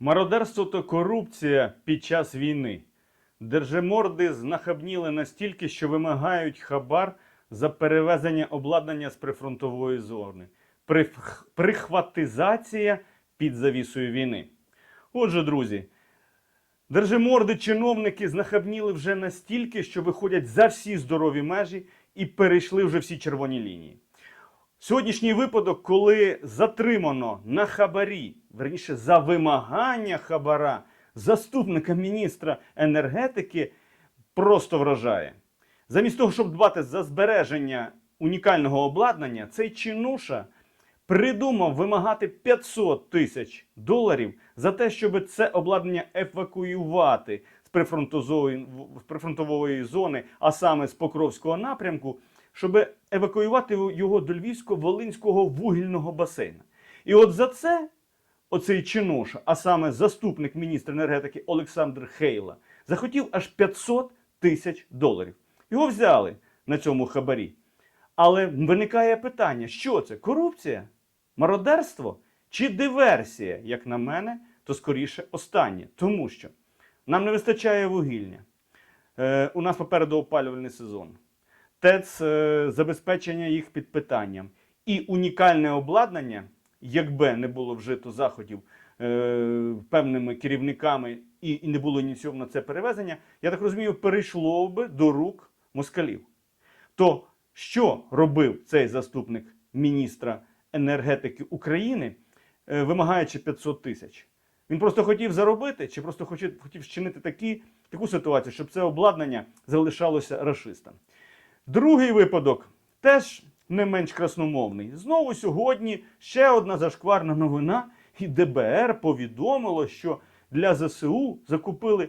Мародерство та корупція під час війни. Держиморди знахабніли настільки, що вимагають хабар за перевезення обладнання з прифронтової зони. Прихватизація під завісою війни. Отже, друзі, держиморди чиновники знахабніли вже настільки, що виходять за всі здорові межі і перейшли вже всі червоні лінії. Сьогоднішній випадок, коли затримано на хабарі, верніше за вимагання хабара заступника міністра енергетики, просто вражає. Замість того, щоб дбати за збереження унікального обладнання, цей чинуша придумав вимагати 500 тисяч доларів за те, щоб це обладнання евакуювати з прифронтової, зони, а саме з Покровського напрямку, щоб евакуювати його до Львівсько-Волинського вугільного басейна. І от за це оцей чиноша, а саме заступник міністра енергетики Олександр Хейла, захотів аж 500 тисяч доларів. Його взяли на цьому хабарі. Але виникає питання: що це? Корупція? Мародерство чи диверсія? Як на мене, то скоріше останнє. Тому що нам не вистачає вугілля. Е, у нас попереду опалювальний сезон. ТЕЦ е, забезпечення їх під питанням. І унікальне обладнання, якби не було вжито заходів е, певними керівниками і, і не було ініційовано це перевезення, я так розумію, перейшло би до рук москалів. То що робив цей заступник міністра енергетики України, е, вимагаючи 500 тисяч? Він просто хотів заробити, чи просто хотів, хотів вчинити такі, таку ситуацію, щоб це обладнання залишалося рашистам. Другий випадок теж не менш красномовний. Знову сьогодні ще одна зашкварна новина, і ДБР повідомило, що для ЗСУ закупили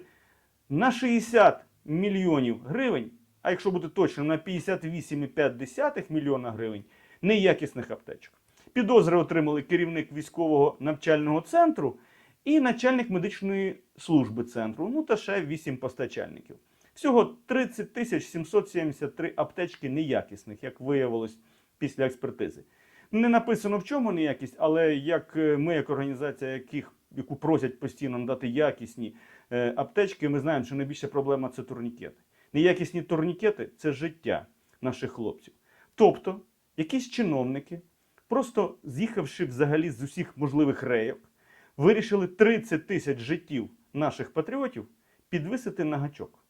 на 60 мільйонів гривень, а якщо бути точно, на 58,5 мільйона гривень неякісних аптечок. Підозри отримали керівник військового навчального центру і начальник медичної служби центру, ну та ще 8 постачальників. Всього 30 тисяч 773 аптечки неякісних, як виявилось після експертизи. Не написано в чому неякість, але як е, ми, як організація, яких, яку просять постійно надати якісні е, аптечки, ми знаємо, що найбільша проблема це турнікети. Неякісні турнікети це життя наших хлопців. Тобто, якісь чиновники, просто з'їхавши взагалі з усіх можливих рейок, вирішили 30 тисяч життів наших патріотів підвисити на гачок.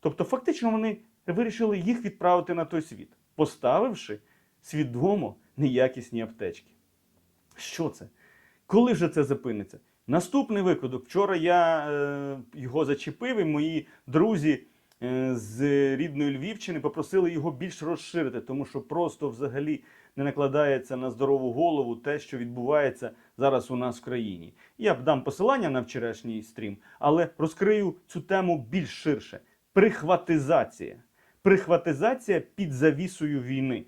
Тобто, фактично, вони вирішили їх відправити на той світ, поставивши свідомо неякісні аптечки. Що це? Коли вже це зупиниться? Наступний випадок. Вчора я е, його зачепив, і мої друзі е, з рідної Львівщини попросили його більш розширити, тому що просто взагалі не накладається на здорову голову те, що відбувається зараз у нас в країні. Я б дам посилання на вчорашній стрім, але розкрию цю тему більш ширше. Прихватизація. Прихватизація під завісою війни.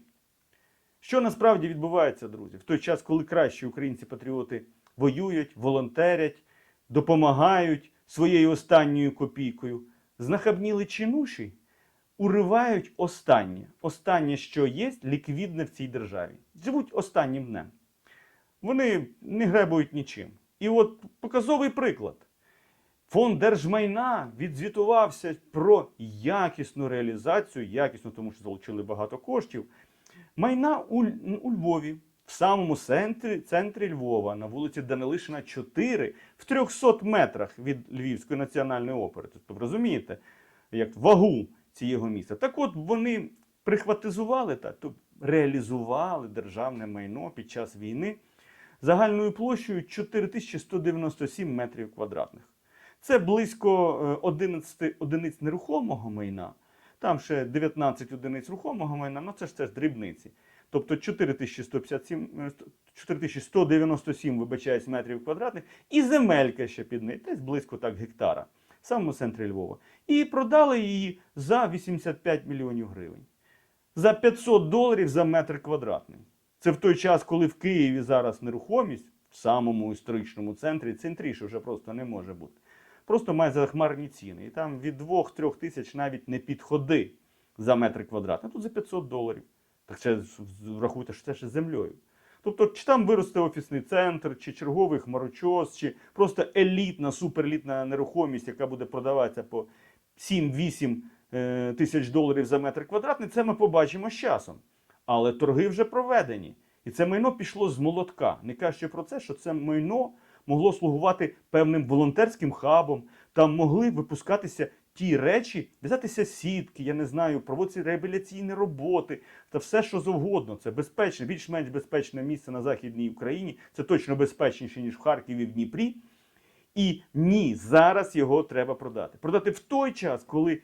Що насправді відбувається, друзі, в той час, коли кращі українці-патріоти воюють, волонтерять, допомагають своєю останньою копійкою, знахабніли чинуші, уривають останнє, останнє, що є, ліквідне в цій державі. Живуть останнім днем. Вони не гребують нічим. І от показовий приклад. Фонд держмайна відзвітувався про якісну реалізацію, якісну, тому що залучили багато коштів. Майна у, у Львові, в самому центрі, центрі Львова, на вулиці Данилишина, 4, в 300 метрах від Львівської національної опери. Тобто, розумієте, як вагу цього міста. Так от вони прихватизували та тобто реалізували державне майно під час війни загальною площею 4197 метрів квадратних. Це близько е, 11 одиниць нерухомого майна. Там ще 19 одиниць рухомого майна, ну це ж це ж дрібниці. Тобто 4157, е, 4197, вибачаюсь, метрів квадратних, і земелька ще під нею, десь близько так гектара, в самому центрі Львова. І продали її за 85 мільйонів гривень. За 500 доларів за метр квадратний. Це в той час, коли в Києві зараз нерухомість в самому історичному центрі, центріше вже просто не може бути. Просто має захмарні ціни. І там від 2-3 тисяч навіть не підходи за метр квадратний. А тут за 500 доларів. Так це врахуйте, що це ще землею. Тобто, чи там виросте офісний центр, чи черговий хмарочос, чи просто елітна, суперелітна нерухомість, яка буде продаватися по 7-8 е, тисяч доларів за метр квадратний, це ми побачимо з часом. Але торги вже проведені. І це майно пішло з молотка. Не кажучи про це, що це майно могло слугувати певним волонтерським хабом. Там могли випускатися ті речі, в'язатися сітки, я не знаю, проводитися реабілітаційні роботи та все, що завгодно. Це безпечне, більш-менш безпечне місце на Західній Україні. Це точно безпечніше, ніж в Харкові в Дніпрі. І ні, зараз його треба продати. Продати в той час, коли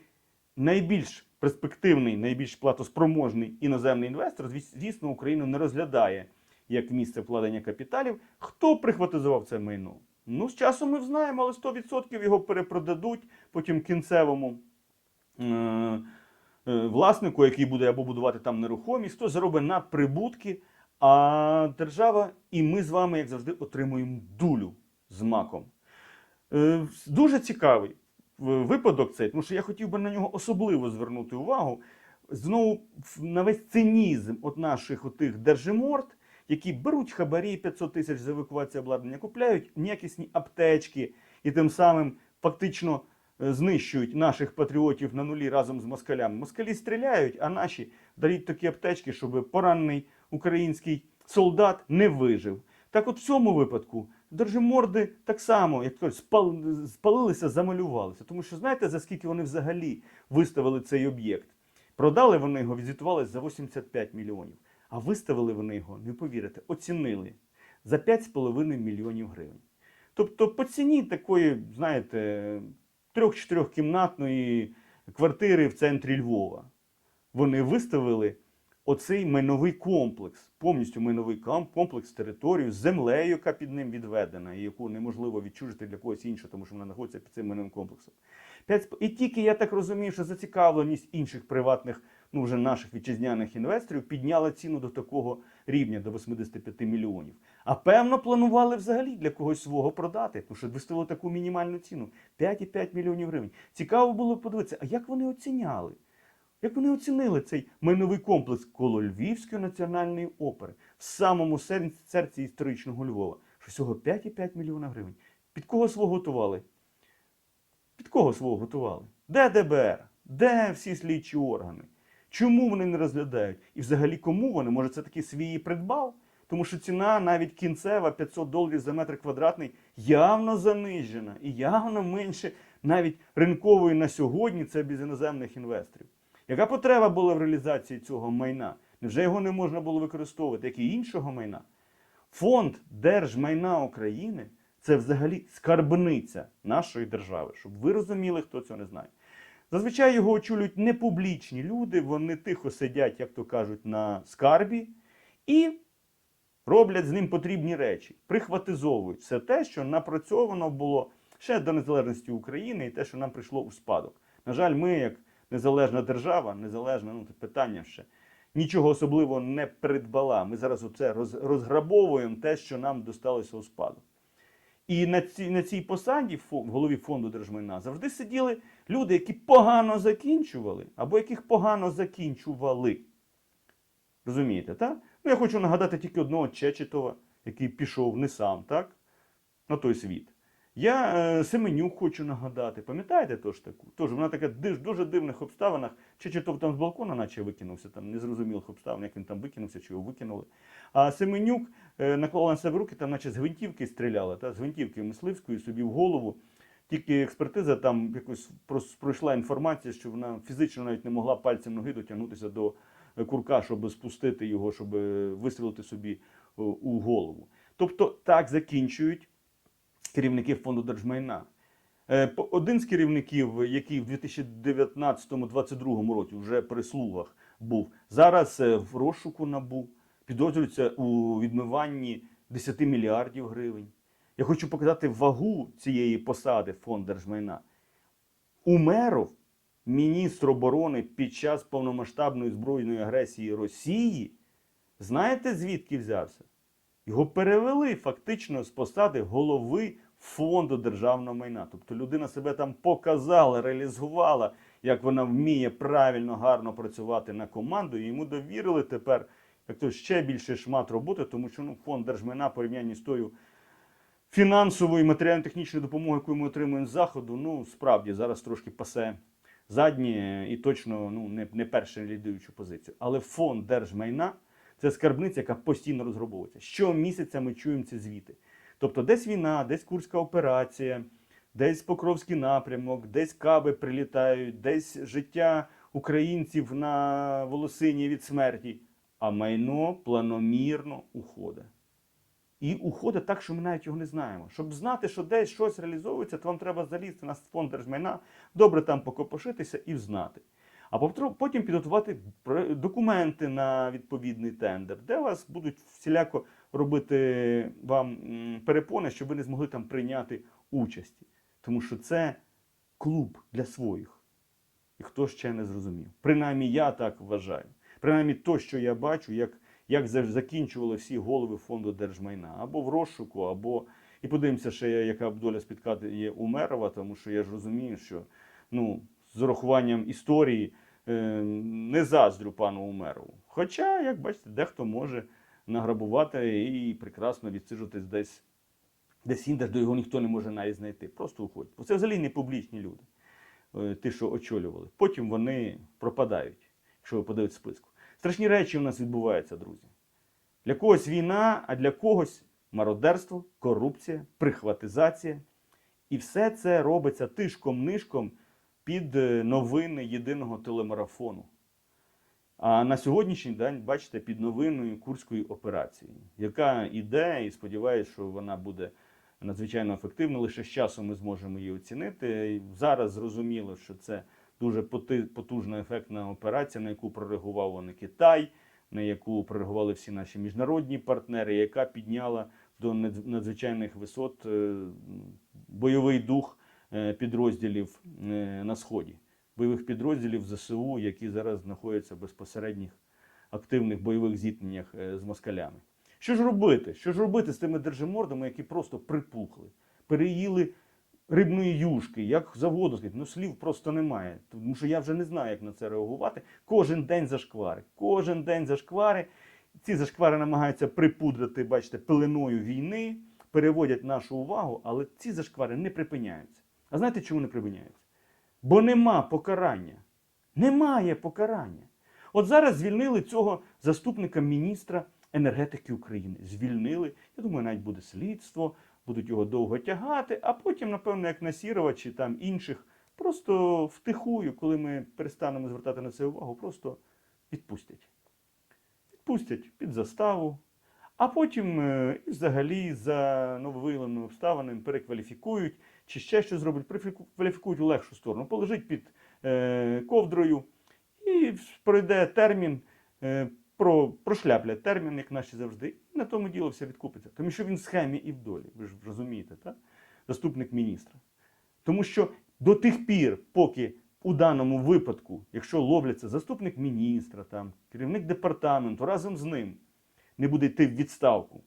найбільш перспективний, найбільш платоспроможний іноземний інвестор, звісно, Україну не розглядає як місце вкладення капіталів. Хто прихватизував це майно? Ну, з часом ми знаємо, але 100% його перепродадуть потім кінцевому е- е, власнику, який буде або будувати там нерухомість, хто заробить надприбутки, а держава і ми з вами, як завжди, отримуємо дулю з маком. Е, Дуже цікавий випадок цей, тому що я хотів би на нього особливо звернути увагу. Знову на весь цинізм от наших отих держиморд, які беруть хабарі 500 тисяч за евакуацію обладнання, купляють неякісні аптечки і тим самим фактично е, знищують наших патріотів на нулі разом з москалями. Москалі стріляють, а наші дають такі аптечки, щоб поранений український солдат не вижив. Так от в цьому випадку держиморди так само, як кажуть, спал- спалилися, замалювалися. Тому що знаєте, за скільки вони взагалі виставили цей об'єкт? Продали вони його, відзвітувалися за 85 мільйонів. А виставили вони його, не повірите, оцінили за 5,5 мільйонів гривень. Тобто по ціні такої, знаєте, трьох-чотирьохкімнатної квартири в центрі Львова. Вони виставили оцей майновий комплекс, повністю майновий комплекс, територію з землею, яка під ним відведена, і яку неможливо відчужити для когось іншого, тому що вона знаходиться під цим майновим комплексом. І тільки я так розумію, що зацікавленість інших приватних, ну вже наших вітчизняних інвесторів підняла ціну до такого рівня, до 85 мільйонів. А певно, планували взагалі для когось свого продати, тому що виставили таку мінімальну ціну 5,5 мільйонів гривень. Цікаво було подивитися, а як вони оціняли? Як вони оцінили цей майновий комплекс коло Львівської національної опери в самому сер- серці історичного Львова? Що всього 5,5 мільйона гривень. Під кого свого готували? Під кого свого готували? Де ДБР? Де всі слідчі органи? Чому вони не розглядають? І взагалі кому вони? Може, це таки свій придбав? Тому що ціна навіть кінцева 500 доларів за метр квадратний явно занижена і явно менше навіть ринкової на сьогодні це без іноземних інвесторів. Яка потреба була в реалізації цього майна? Невже його не можна було використовувати, як і іншого майна? Фонд держмайна України це взагалі скарбниця нашої держави, щоб ви розуміли, хто цього не знає. Зазвичай його очолюють непублічні люди, вони тихо сидять, як то кажуть, на скарбі і роблять з ним потрібні речі, прихватизовують все те, що напрацьовано було ще до незалежності України і те, що нам прийшло у спадок. На жаль, ми, як незалежна держава, незалежна, ну питання ще, нічого особливого не придбала. Ми зараз оце розграбовуємо те, що нам досталося у спадок. І на цій, на цій посаді в голові фонду держмайна завжди сиділи люди, які погано закінчували, або яких погано закінчували. Розумієте, так? Ну, я хочу нагадати тільки одного Чечетова, який пішов не сам, так? На той світ. Я е, Семенюк хочу нагадати. Пам'ятаєте тож таку? Тож вона така диж, дуже дивних обставинах. Чечетов там з балкона, наче викинувся, там незрозумілих обставин, як він там викинувся, чи його викинули. А Семенюк е, наклав на себе руки, там, наче з гвинтівки стріляли, та, з гвинтівки мисливської собі в голову. Тільки експертиза там якось пройшла інформація, що вона фізично навіть не могла пальцем ноги дотягнутися до е, курка, щоб спустити його, щоб вистрілити собі у голову. Тобто так закінчують керівники фонду держмайна. Е, Один з керівників, який в 2019-2022 році вже при слугах був, зараз е, в розшуку набув, підозрюється у відмиванні 10 мільярдів гривень. Я хочу показати вагу цієї посади фонд держмайна. Умеров, міністр оборони під час повномасштабної збройної агресії Росії, знаєте звідки взявся? Його перевели фактично з посади голови фонду державного майна. Тобто людина себе там показала, реалізувала, як вона вміє правильно, гарно працювати на команду. І йому довірили тепер як то ще більше шмат роботи, тому що ну, фонд держмайна порівнянні з тою фінансовою і матеріально-технічною допомогою, яку ми отримуємо з заходу, ну справді зараз трошки пасе заднє і точно ну, не, не першу лідуючу позицію. Але фонд держмайна це скарбниця, яка постійно розгробовується. Щомісяця ми чуємо ці звіти. Тобто, десь війна, десь Курська операція, десь Покровський напрямок, десь каби прилітають, десь життя українців на волосині від смерті, а майно планомірно уходить. І уходить так, що ми навіть його не знаємо. Щоб знати, що десь щось реалізовується, то вам треба залізти на фонд держмайна, добре там покопошитися і знати. А потім підготувати документи на відповідний тендер, де вас будуть всіляко робити вам перепони, щоб ви не змогли там прийняти участі. Тому що це клуб для своїх. І хто ще не зрозумів. Принаймні я так вважаю. Принаймні то, що я бачу, як, як закінчували всі голови фонду держмайна, або в розшуку, або. І подивимося, ще яка доля спіткати є Умерова, тому що я ж розумію, що ну, з урахуванням історії е, не заздрю пану Умерову. Хоча, як бачите, дехто може награбувати і прекрасно відсиджуватись десь, десь інде, до його ніхто не може навіть знайти. Просто уходять. Бо це взагалі не публічні люди, е, ті, що очолювали. Потім вони пропадають, якщо подивитесь списку. Страшні речі у нас відбуваються, друзі. Для когось війна, а для когось мародерство, корупція, прихватизація. І все це робиться тишком-нишком під е, новини єдиного телемарафону. А на сьогоднішній день, бачите, під новиною Курської операції, яка іде, і сподіваюся, що вона буде надзвичайно ефективна. Лише з часом ми зможемо її оцінити. Зараз зрозуміло, що це дуже потужна ефектна операція, на яку прореагував вони Китай, на яку прореагували всі наші міжнародні партнери, яка підняла до надзвичайних висот е, бойовий дух підрозділів е, на сході, бойових підрозділів ЗСУ, які зараз знаходяться в безпосередніх активних бойових зіткненнях е, з москалями. Що ж робити? Що ж робити з тими держимордами, які просто припухли, переїли рибної юшки, як завгодно сказати, ну слів просто немає. Тому що я вже не знаю, як на це реагувати. Кожен день зашквари. Кожен день зашквари. Ці зашквари намагаються припудрити, бачите, пеленою війни, переводять нашу увагу, але ці зашквари не припиняються. А знаєте, чому не припиняються? Бо нема покарання. Немає покарання. От зараз звільнили цього заступника міністра енергетики України. Звільнили. Я думаю, навіть буде слідство, будуть його довго тягати, а потім, напевно, як Насірова чи там інших, просто втихую, коли ми перестанемо звертати на це увагу, просто відпустять. Відпустять під заставу, а потім е, взагалі за нововиявленими обставинами перекваліфікують чи ще щось зроблять, перекваліфікують у легшу сторону, полежить під е, ковдрою і пройде термін, е, про, прошляплять термін, як наші завжди, і на тому діло все відкупиться. Тому що він в схемі і в долі, ви ж розумієте, так? заступник міністра. Тому що до тих пір, поки у даному випадку, якщо ловляться заступник міністра, там, керівник департаменту разом з ним не буде йти в відставку,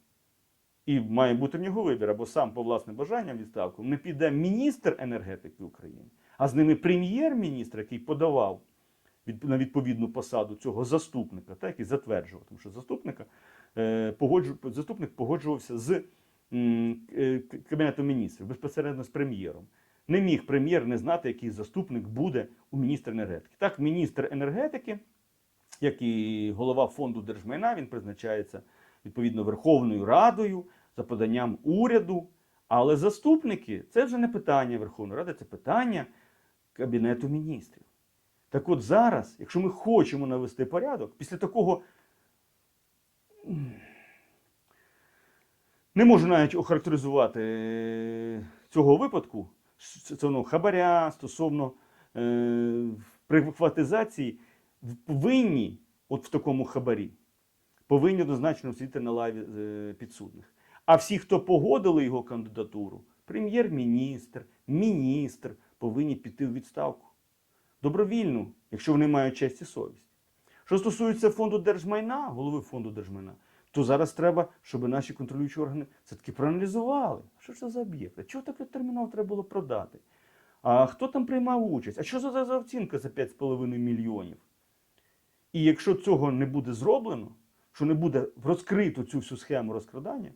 і має бути в нього вибір, або сам по власним бажанням відставку, не піде міністр енергетики України, а з ними прем'єр-міністр, який подавав від, на відповідну посаду цього заступника, так, який затверджував, тому що заступника, е, погоджу, заступник погоджувався з е, Кабінетом міністрів, безпосередньо з прем'єром. Не міг прем'єр не знати, який заступник буде у міністра енергетики. Так, міністр енергетики, як і голова фонду держмайна, він призначається відповідно Верховною Радою за поданням уряду. Але заступники це вже не питання Верховної Ради, це питання Кабінету міністрів. Так от зараз, якщо ми хочемо навести порядок, після такого не можу навіть охарактеризувати е, цього випадку, с- цього хабаря стосовно е, приватизації, повинні, от в такому хабарі, повинні однозначно сидіти на лаві е, підсудних. А всі, хто погодили його кандидатуру, прем'єр-міністр, міністр, повинні піти в відставку. Добровільну, якщо вони мають честь і совість. Що стосується фонду держмайна, голови фонду держмайна, то зараз треба, щоб наші контролюючі органи все-таки проаналізували. Що це за об'єкт? Чого так терміново треба було продати? А хто там приймав участь? А що це за оцінка за 5,5 мільйонів? І якщо цього не буде зроблено, що не буде розкрито цю всю схему розкрадання,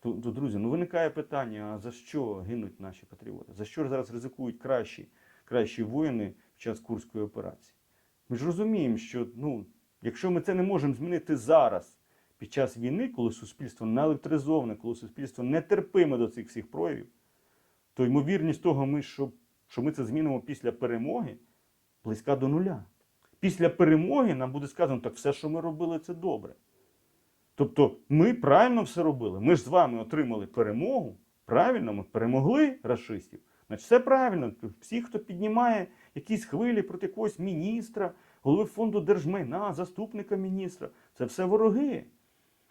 то, то друзі, ну виникає питання: а за що гинуть наші патріоти? За що зараз ризикують кращі, кращі воїни в час Курської операції? Ми ж розуміємо, що ну, якщо ми це не можемо змінити зараз, під час війни, коли суспільство наелектризоване, коли суспільство нетерпиме до цих всіх проявів, то ймовірність того, ми, що, що ми це змінимо після перемоги, близька до нуля. Після перемоги нам буде сказано, так все, що ми робили, це добре. Тобто ми правильно все робили. Ми ж з вами отримали перемогу. Правильно, ми перемогли расистів. Значить, все правильно. Всі, хто піднімає якісь хвилі проти якогось міністра, голови фонду держмайна, заступника міністра, це все вороги.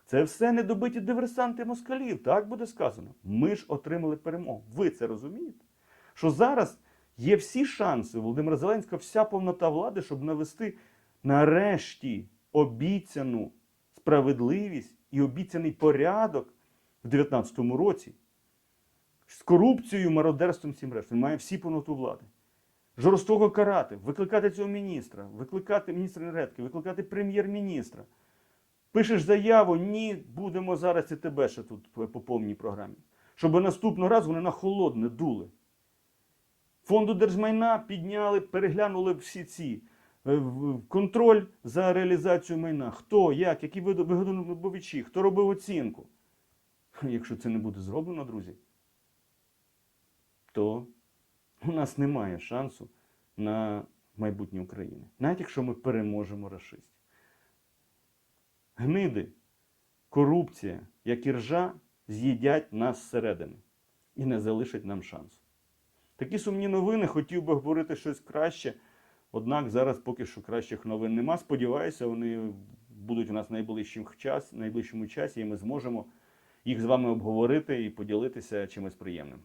Це все недобиті диверсанти москалів. Так буде сказано. Ми ж отримали перемогу. Ви це розумієте? Що зараз є всі шанси Володимира Зеленського, вся повнота влади, щоб навести нарешті обіцяну справедливість і обіцяний порядок в 2019 році з корупцією, мародерством всім решт. Він має всі повноту влади. Жорстоко карати, викликати цього міністра, викликати міністра енергетики, викликати прем'єр-міністра. Пишеш заяву, ні, будемо зараз і тебе ще тут по по повній програмі. Щоб наступного разу вони на холодне дули. Фонду держмайна підняли, переглянули всі ці контроль за реалізацію майна. Хто, як, які вигодовичі, хто робив оцінку. Якщо це не буде зроблено, друзі, то у нас немає шансу на майбутнє України. Навіть якщо ми переможемо расистів. Гниди, корупція, як і ржа, з'їдять нас зсередини і не залишать нам шансу. Такі сумні новини, хотів би говорити щось краще. Однак зараз поки що кращих новин нема. Сподіваюся, вони будуть у нас найближчим час, найближчому часі, і ми зможемо їх з вами обговорити і поділитися чимось приємним.